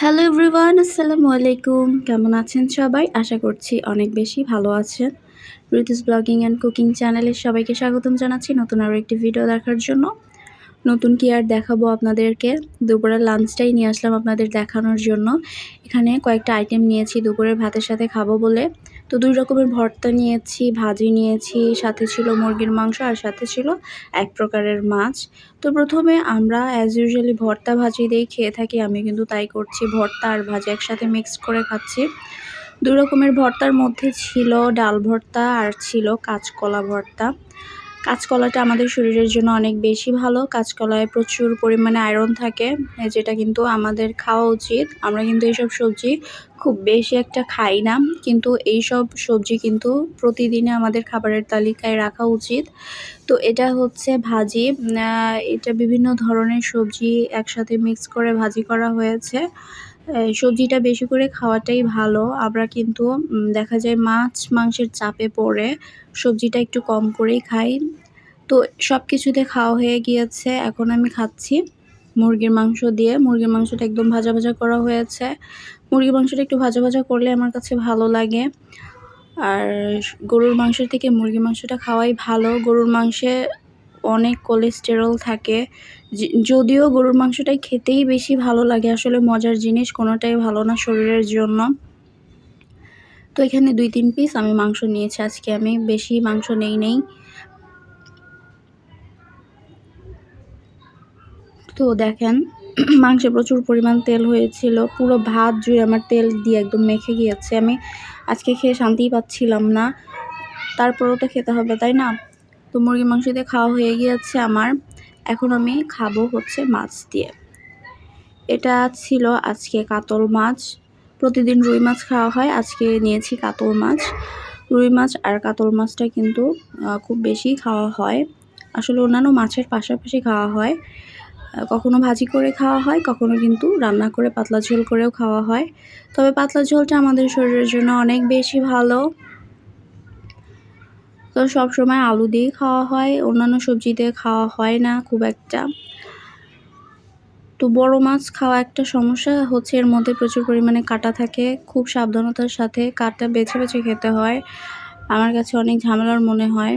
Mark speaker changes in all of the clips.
Speaker 1: Hello everyone আসসালামু আলাইকুম। কেমন আছেন সবাই? আশা করছি অনেক বেশি ভালো আছেন। রিতুস ব্লগিং অ্যান্ড কুকিং চ্যানেলে সবাইকে স্বাগতম জানাচ্ছি নতুন আরও একটি ভিডিও দেখার জন্য। নতুন কি আর দেখাবো আপনাদেরকে? দুপুরের লাঞ্চটাই নিয়ে আসলাম আপনাদের দেখানোর জন্য। এখানে কয়েকটা আইটেম নিয়েছি, দুপুরের ভাতের সাথে খাব বলে। তো দুই রকমের ভর্তা নিয়েছি, ভাজি নিয়েছি, সাথে ছিল মুরগির মাংস আর সাথে ছিল এক প্রকারের মাছ। তো প্রথমে আমরা অ্যাজ ইউজুয়ালি ভর্তা ভাজি দিয়েই খেয়ে থাকি। আমি কিন্তু তাই করছি, ভর্তা আর ভাজি একসাথে মিক্স করে খাচ্ছি। দুই রকমের ভর্তার মধ্যে ছিল ডাল ভর্তা আর ছিল কাঁচকলা ভর্তা। কাঁচকলাটা আমাদের শরীরের জন্য অনেক বেশি ভালো। কাঁচকলায় প্রচুর পরিমাণে আয়রন থাকে যেটা কিন্তু আমাদের খাওয়া উচিত। আমরা কিন্তু এইসব সবজি খুব বেশি একটা খাই না, কিন্তু এই সব সবজি কিন্তু প্রতিদিনে আমাদের খাবারের তালিকায় রাখা উচিত। তো এটা হচ্ছে ভাজি এটা বিভিন্ন ধরনের সবজি একসাথে মিক্স করে ভাজি করা হয়েছে। সবজিটা বেশি করে খাওয়াটাই ভালো। আমরা কিন্তু দেখা যায় মাছ মাংসের চাপে পড়ে সবজিটা একটু কম করেই খাই। তো সব কিছুতে খাওয়া হয়ে গিয়েছে। এখন আমি খাচ্ছি মুরগির মাংস দিয়ে। মুরগির মাংসটা একদম ভাজা ভাজা করা হয়েছে। মুরগির মাংসটা একটু ভাজা ভাজা করলে আমার কাছে ভালো লাগে। আর গরুর মাংসের থেকে মুরগির মাংসটা খাওয়াই ভালো। গরুর মাংসে অনেক কোলেস্টেরল থাকে যদিও গরুর মাংসটাই খেতেই বেশি ভালো লাগে। আসলে মজার জিনিস, কোনোটাই ভালো না শরীরের জন্য। তো এখানে দুই, তিন পিস আমি মাংস নিয়েছি আজকে আমি, বেশি মাংস নেই নেই। তো দেখেন, মাংসে প্রচুর পরিমাণ তেল হয়েছিল, পুরো ভাত জুড়ে আমার তেল দিয়ে একদম মেখে গিয়েছে। আমি আজকে খেয়ে শান্তিই পাচ্ছিলাম না। তারপরেও তো খেতে হবে, তাই না? তো মুরগি মাংস দিয়ে খাওয়া হয়ে গিয়েছে আমার। এখন আমি খাব হচ্ছে মাছ দিয়ে। এটা ছিল আজকে কাতল মাছ। প্রতিদিন রুই মাছ খাওয়া হয়। আজকে নিয়েছি কাতল মাছ। রুই মাছ আর কাতল মাছটা কিন্তু খুব বেশি খাওয়া হয়। আসলে অন্যান্য মাছের পাশাপাশি খাওয়া হয়। কখনো ভাজি করে খাওয়া হয়, কখনো কিন্তু রান্না করে পাতলা ঝোল করেও খাওয়া হয়। তবে পাতলা ঝোলটা আমাদের শরীরের জন্য অনেক বেশি ভালো। তো সব সময় আলু দিয়েই খাওয়া হয়, অন্যান্য সবজি দিয়ে খাওয়া হয় না খুব একটা। তো বড় মাছ খাওয়া একটা সমস্যা, হচ্ছে এর মধ্যে প্রচুর পরিমাণে কাটা থাকে, খুব সাবধানতার সাথে কাটা বেছে বেছে খেতে হয়। আমার কাছে অনেক ঝামেলার মনে হয়।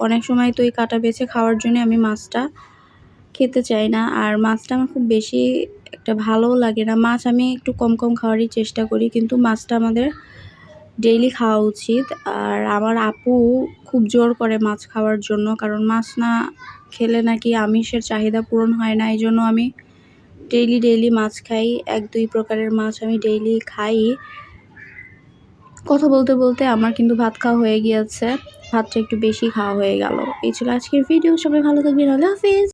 Speaker 1: অনেক সময় তো এই কাটা বেছে খাওয়ার জন্য আমি মাছটা খেতে চাই না, আর মাছটা আমার খুব বেশি একটা ভালোও লাগে না। মাছ আমি একটু কম কম খাওয়ারই চেষ্টা করি, কিন্তু মাছটা আমাদের ডেইলি খাওয়া উচিত। আর আমার আপু খুব জোর করে মাছ খাওয়ার জন্য, কারণ মাছ না খেলে নাকি আমিষের চাহিদা পূরণ হয় না। এই জন্য আমি ডেইলি ডেইলি মাছ খাই। এক, দুই প্রকারের মাছ আমি ডেইলি খাই। কথা বলতে বলতে আমার কিন্তু ভাত খাওয়া হয়ে গিয়েছে। ভাতটা একটু বেশি খাওয়া হয়ে গেল। এই ছিল আজকের ভিডিও সবাই ভালো থাকবেন। আল্লাহ হাফিজ।